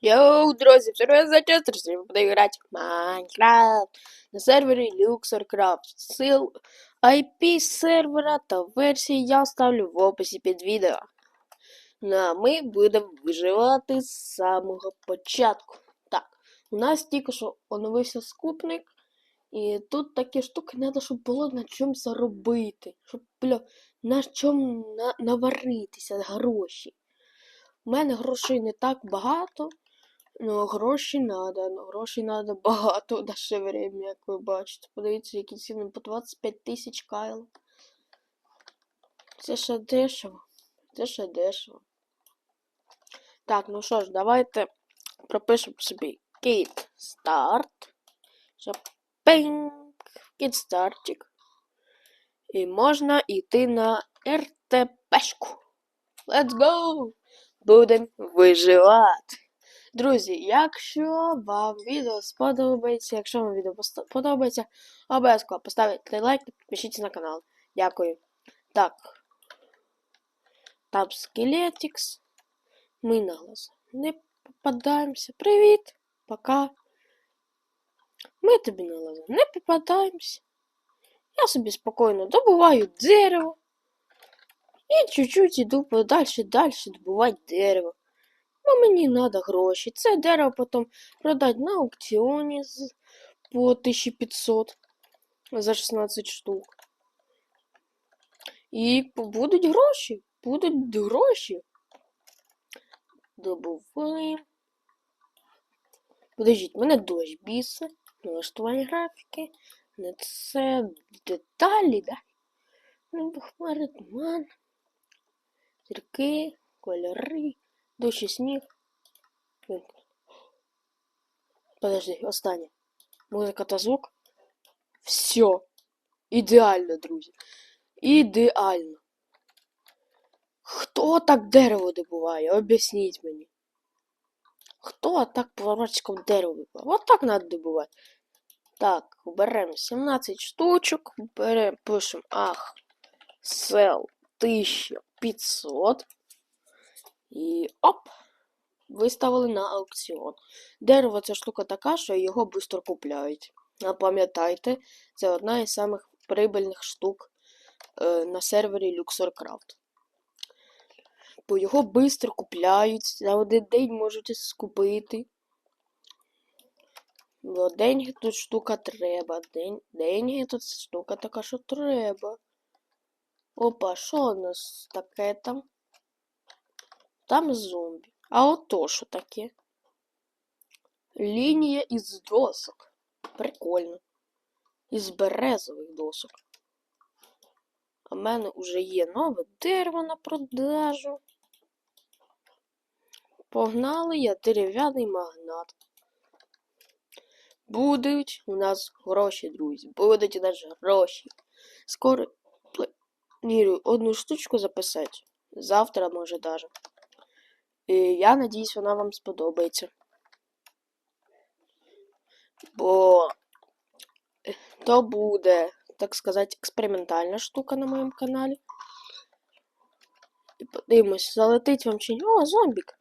Йоу, друзі, привет за друзі, ми будемо грати в Майнкрафт на сервері LuxorCraft. Сил IP сервера та версії я ставлю в описі під відео. Ну а ми будемо виживати з самого початку. Так, у нас тільки що оновився скупник, і тут такі штуки треба, щоб було на чому заробити, щоб бля, на чому на, наваритися гроші. У мене грошей не так багато. Ну, гроші надо, ну грошей надо багато в наше время, як ви бачите. Подивіться, які ціни по 25 тисяч кайл. Це ще дешево. Це ще дешево. Так, ну що ж, давайте пропишемо собі Start. Щоб пинг, Kit стартик. І можна йти на РТПшку. Let's go! Будемо виживати. Друзі, якщо вам відео сподобається, якщо вам відео подобається, обов'язково поставте лайк та підпишіться на канал. Дякую. Так. Там скелетикс. Ми на глаз не попадаємося. Привіт! Пока. Ми тобі на глаза не попадаємося. Я собі спокійно добуваю дерево. І чуть-чуть іду подальше, далі добувати дерево. Бо мені треба гроші. Це дерево потім продати на аукціоні по 1500 за 16 штук. І будуть гроші. Будуть гроші. Добуваємо. Подождіть, мене дощ біса. Налаштування графіки. Не це деталі, да? Ну, хмари, туман. Зірки, кольори. Дощ і сніг. Подожди, останнє. Музика та звук. Все. Ідеально, друзі. Ідеально. Хто так дерево добуває? Об'ясніть мені. Хто так поворотчиком дерево добуває? От так треба добувати. Так, беремо 17 штучок. Беремо, пишемо ах. Сел 1500. І оп! Виставили на аукціон. Дерево це штука така, що його швидко купляють. А пам'ятайте, це одна із самих прибильних штук е, на сервері LuxorCraft. Бо його швидко купляють, за один день можете скупити. Бо деньги тут штука треба. День, деньги тут штука така, що треба. Опа, що у нас таке там? Там зомбі. А ото що таке? Лінія із досок. Прикольно. Із березових досок. А мене вже є нове дерево на продажу. Погнали я дерев'яний магнат. Будуть у нас гроші, друзі. Будуть у нас гроші. Скоро планую одну штучку записати. Завтра, може, даже. І я надіюсь, вона вам сподобається. Бо то буде, так сказати, експериментальна штука на моєму каналі. І подивимось, залетить вам чи ні. О, зомбік!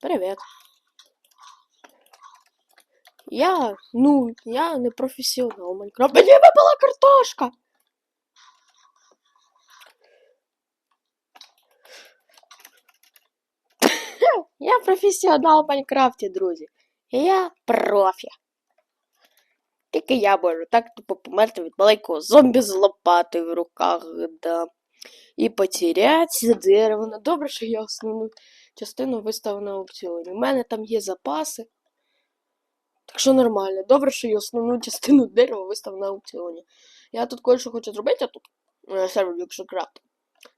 Привіт! Я, ну, я не професіонал Майнкрафт. Мені випала картошка! Я професіонал в Майнкрафті, друзі. Я профі. Тільки я можу так тупо померти від маленького зомбі з лопатою в руках, да. І потеряти дерево. Добре, що я основну частину виставив на аукціоні. У мене там є запаси. Так що нормально. Добре, що я основну частину дерева виставив на аукціоні. Я тут кое-що хочу зробити, а тут е, сервер Люкшокрафт.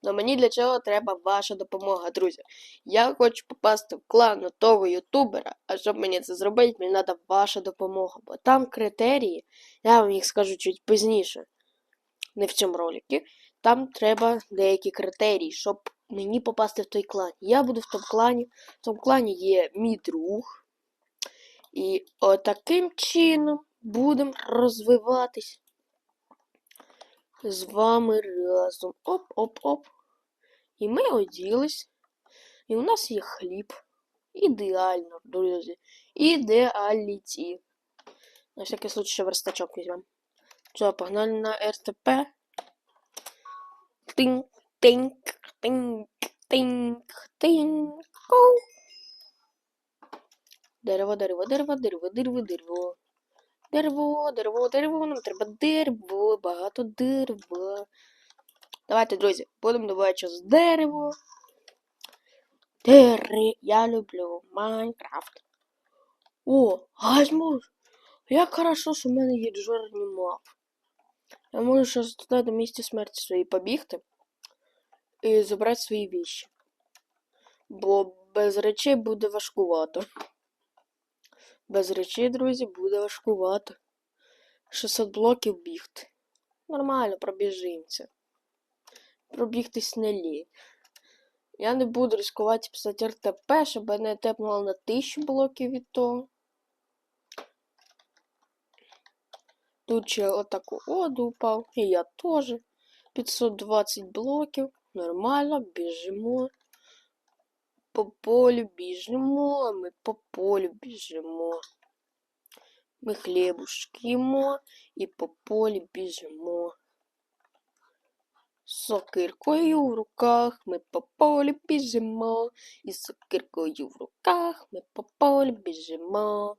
Но мені для цього треба ваша допомога, друзі. Я хочу попасти в клан того ютубера, а щоб мені це зробити, мені треба ваша допомога. Бо там критерії, я вам їх скажу чуть пізніше, не в цьому роликі. Там треба деякі критерії, щоб мені попасти в той клан. Я буду в тому клані. В тому клані є мій друг. І отаким чином будемо розвиватись з вами разом. Оп-оп-оп. І ми оділись. І у нас є хліб. Ідеально, друзі. Ідеаліті. На всякий случай ще верстачок візьмемо. Все, погнали на РТП. Тинк, тинк, тинк, тинк, тинк. Дерево, дерево, дерево, дерево, дерево, дерево. Дерево, дерево, дерево, нам треба дерево, багато дерева. Давайте, друзі, будемо добувати з дерево. Дере, я люблю Майнкрафт. О, газмуш! Як хорошо, що в мене є джорні мап. Я можу зараз туди до місця смерті своєї побігти і забрати свої віші. Бо без речей буде важкувато. Без речей, друзі, буде важкувато. 600 блоків бігти. Нормально, пробіжимося. Пробігтись не лінь. Я не буду ризикувати писати РТП, щоб мене тепнуло на 1000 блоків від того. Тут ще отаку воду упав. І я теж. 520 блоків. Нормально, біжимо. По полю біжимо, ми по полю біжимо. Ми хлібушки їмо і по полі біжимо. З сокиркою в руках ми по полі біжимо. І з сокиркою в руках ми по полі біжимо.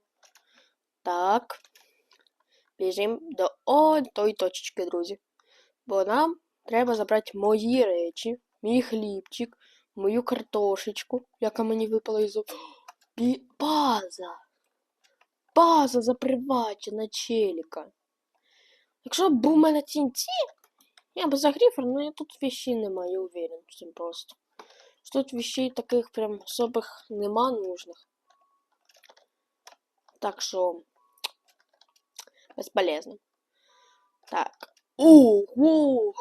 Так. Біжимо до о тої точечки, друзі. Бо нам треба забрати мої речі, мій хлібчик, мою картошечку, яка мені випала із Бі... база. База запривачена челіка. Якщо б був у мене TNT, я б загрів, але я тут вещей немає, я уверен в цьому просто. Що Тут вещей таких прям особих нема нужних. Так що безполезно. Так. Ого!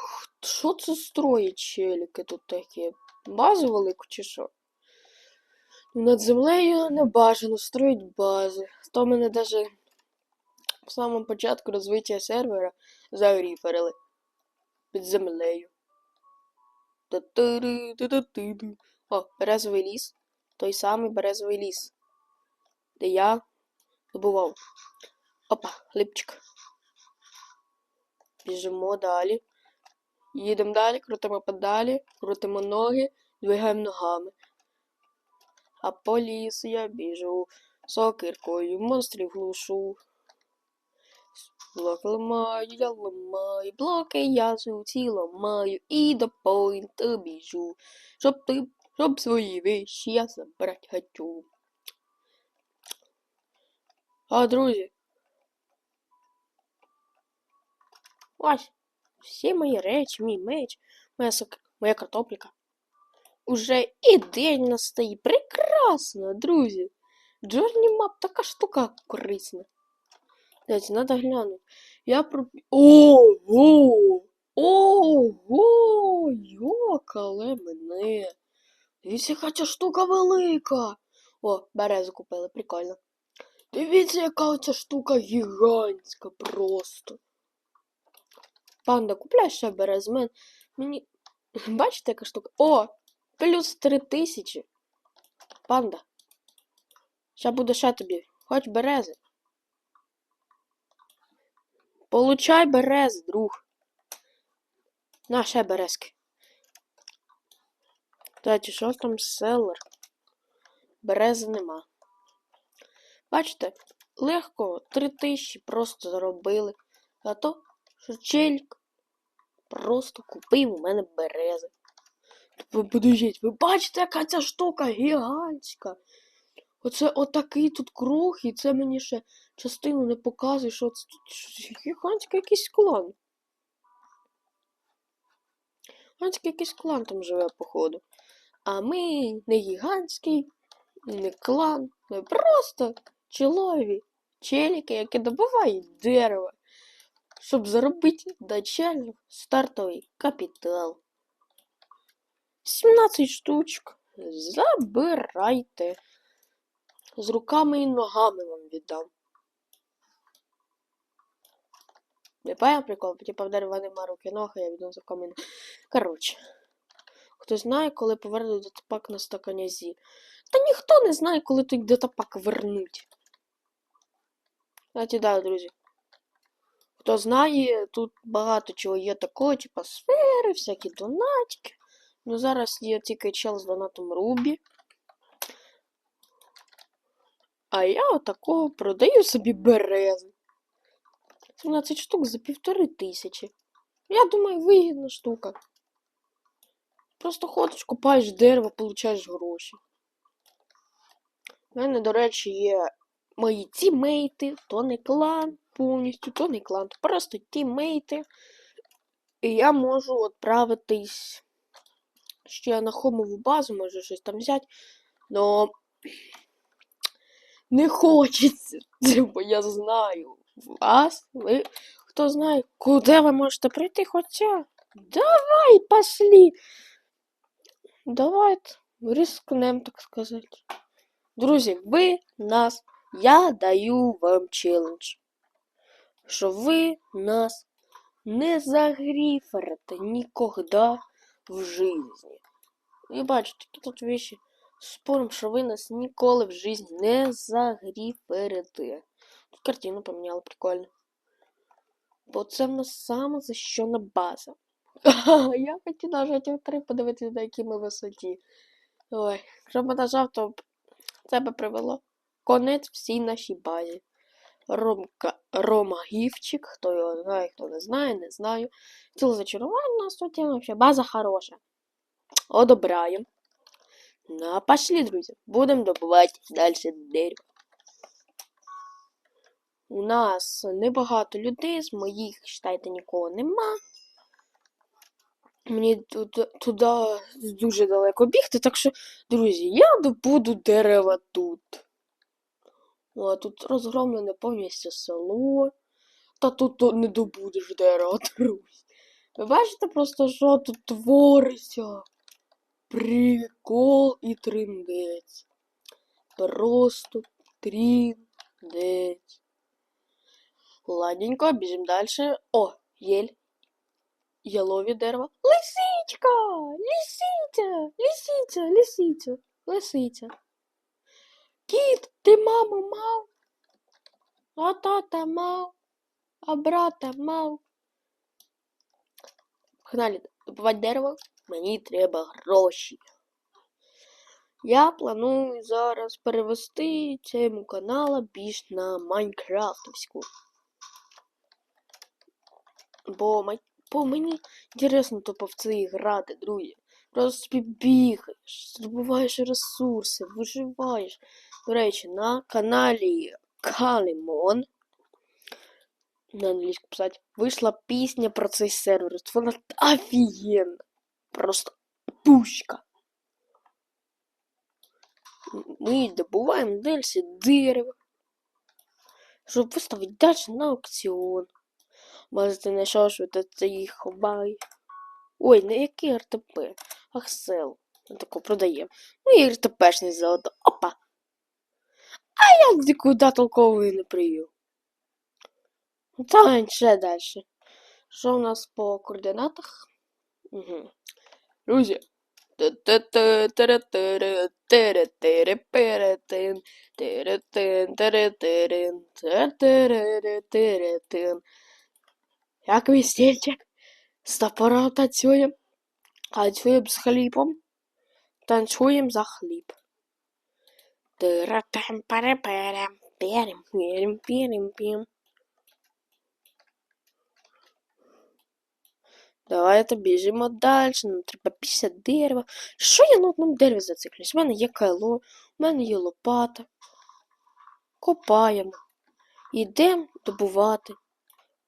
Що це строїть челіки тут такі? Базу велику чи що? Над землею не бажано строїть бази. То мене даже в самому початку розвиття сервера загріферили під землею. О, березовий ліс. Той самий березовий ліс. Де я добував. Опа, хлібчик. Біжимо далі. Їдемо далі, крутимо педалі, крутимо ноги, двигаємо ногами. А по лісу я біжу, сокиркою монстрів глушу. Блоки ламаю, я ламаю, блоки я ці ламаю і до поінта біжу. Щоб ти, щоб свої вещі я забрать хочу. А, друзі, Ось, всі мої речі, мій меч, моя сок... моя картопліка. Уже і день настає. Прекрасно, друзі. Джорні мап така штука корисна. Дайте, надо глянути. Я про. Ого! Ого! Йокале мене. Дивіться, яка ця штука велика. О, березу купили, прикольно. Дивіться, яка ця штука гігантська просто. Панда, купляй ще березмен. Мені. Бачите, яка штука? О! Плюс три тисячі. Панда. Ща буде ще тобі. Хоч берези. Получай берези, друг. На, ще березки. Кстати, що там селер? Берези нема. Бачите, легко 3000 просто заробили. А то, що челік просто купив у мене берези. Ви подивіть, ви бачите, яка ця штука гігантська. Оце отакий тут круг, і це мені ще частину не показує, що це тут гігантський якийсь клан. Гігантський якийсь клан там живе, походу. А ми не гігантський, не клан, ми просто чолові челіки, які добувають дерево, щоб заробити начальний стартовий капітал. 17 штучок. Забирайте. З руками і ногами вам віддам. Не пая прикол, типа в дерева нема руки ног, а я віддам за камінь. Коротше. Хтось знає, коли повернуть датапак на стаканязі. Та ніхто не знає, коли той датапак вернуть. Знаєте, да, друзі. Хто знає, тут багато чого є такого, типа сфери, всякі донатики. Ну зараз є тільки чел з донатом Рубі. А я отакого продаю собі берези. 17 штук за півтори тисячі. Я думаю, вигідна штука. Просто ходиш, купаєш дерево, получаєш гроші. У мене, до речі, є мої тіммейти, то не клан повністю, то не клан, то просто тіммейти. І я можу відправитись ще на хомову базу, може щось там взяти. Но не хочеться, бо я знаю вас, ви, хто знає, куди ви можете прийти, хоча. Давай, пошли. Давайте рискнем, так сказати. Друзі, ви нас, я даю вам челендж. Що ви нас не загриферите ніколи в житті. І бачите, такі тут вещи. Спорим, що ви нас ніколи в житті не загріферите. Тут картину поміняли, прикольно. Бо це в нас саме защищена база. Я хотів нажати F3 подивитися, на якій ми висоті. Ой, якщо б нажав, то це би привело конець всій нашій базі. Ромка, Рома Гівчик, хто його знає, хто не знає, не знаю. Тіло зачарування нас вообще база хороша. Одобраємо. Ну, пошли, друзі. Будемо добувати далі дерево. У нас небагато людей, з моїх, считайте, нікого нема. Мені туди, туди дуже далеко бігти, так що, друзі, я добуду дерева тут. О, тут розгромлене повністю село. Та тут не добудеш дерева, друзі. Ви бачите просто, що тут твориться? Прикол і триндець. Просто триндець. Ладненько, біжимо далі. О, єль. Ялові дерева. Лисичка! Лисиця! Лисиця! Лисиця! Лисиця. Кіт, ти маму мав? А тата мав? А брата мав? Погнали добувати дерево. Мені треба гроші. Я планую зараз перевести цьому каналу більш на Майнкрафтовську. Бо, май... Бо мені інтересно тупо в це грати, друзі. Просто бігаєш, здобуваєш ресурси, виживаєш. До речі, на каналі Калімон на англійську писати, вийшла пісня про цей сервер. Вона офігенна. Просто пушка. Ми добуваємо далі дерево. Щоб виставити далі на аукціон. Може ти знайшов, що це їх ховай. Ой, не який РТП. Аксел. Він тако продає. Ну і РТПшний золото. Опа. А я нікуди толкової не прию. Ну, Та ще далі. Що у нас по координатах? Угу. Друзі. Як весельчик. З топором танцюємо. Танцюємо з хлібом. Танцюємо за хліб. Тиратем переперем. Перем, перем, перем, перем. Давайте біжимо далі, нам треба 50 дерева. Що я на одному дереві зациклюсь? У мене є кайло, у мене є лопата. Копаємо. Йдемо добувати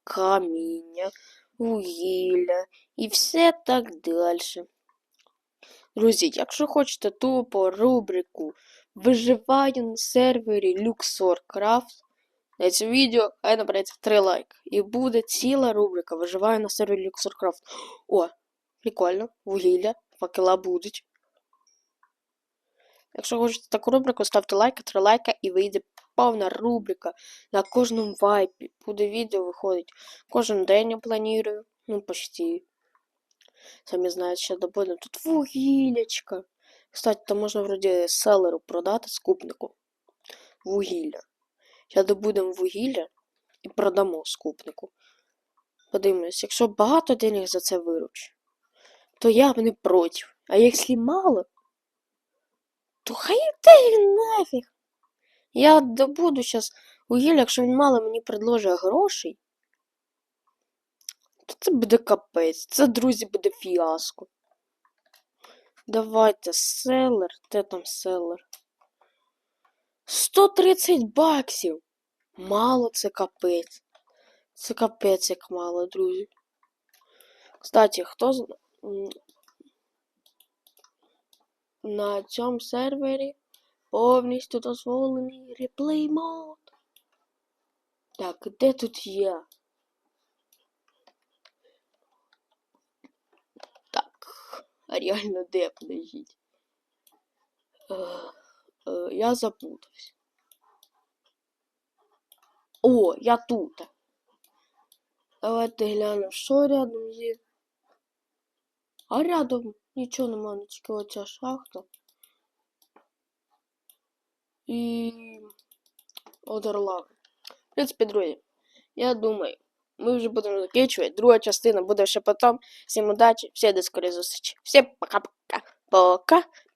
каміння, вугілля і все так далі. Друзі, якщо хочете тупо рубрику Виживаю на сервері LuxorCraft, на це відео хай набереться 3 лайки. І буде ціла рубрика Виживаю на сервері LuxorCraft. О, прикольно, вугілля, факела будуть. Якщо хочете таку рубрику, ставте лайк, 3 лайка і вийде повна рубрика на кожному вайпі. Буде відео виходить. Кожен день я планую. Ну, почти. Самі знають, що добудемо. Тут вугіллячка. Кстати, там можна вроді селеру продати скупнику. Вугілля. Зараз добудемо вугілля і продамо скупнику. Подивимось, якщо багато денег за це виручу, то я б не проти. А якщо мало, то хай йде він нафіг. Я добуду зараз вугілля, якщо він мало мені предложить грошей, то це буде капець. Це, друзі, буде фіаско. Давайте селер. Де там селер? 130 баксів. Мало це капець. Це капець як мало, друзі. Кстати, хто на цьому сервері повністю дозволений реплей мод. Так, де тут я? Так, а реально де, подождіть. Е, я запутався. О, я тут. Давайте глянемо, що рядом є. А рядом нічого нема, не тільки оця шахта. І Одерлав. В принципі, друзі, я думаю, ми вже будемо закінчувати. Друга частина буде ще потім. Всім удачі, всім до скорої зустрічі. Всім пока-пока. Пока.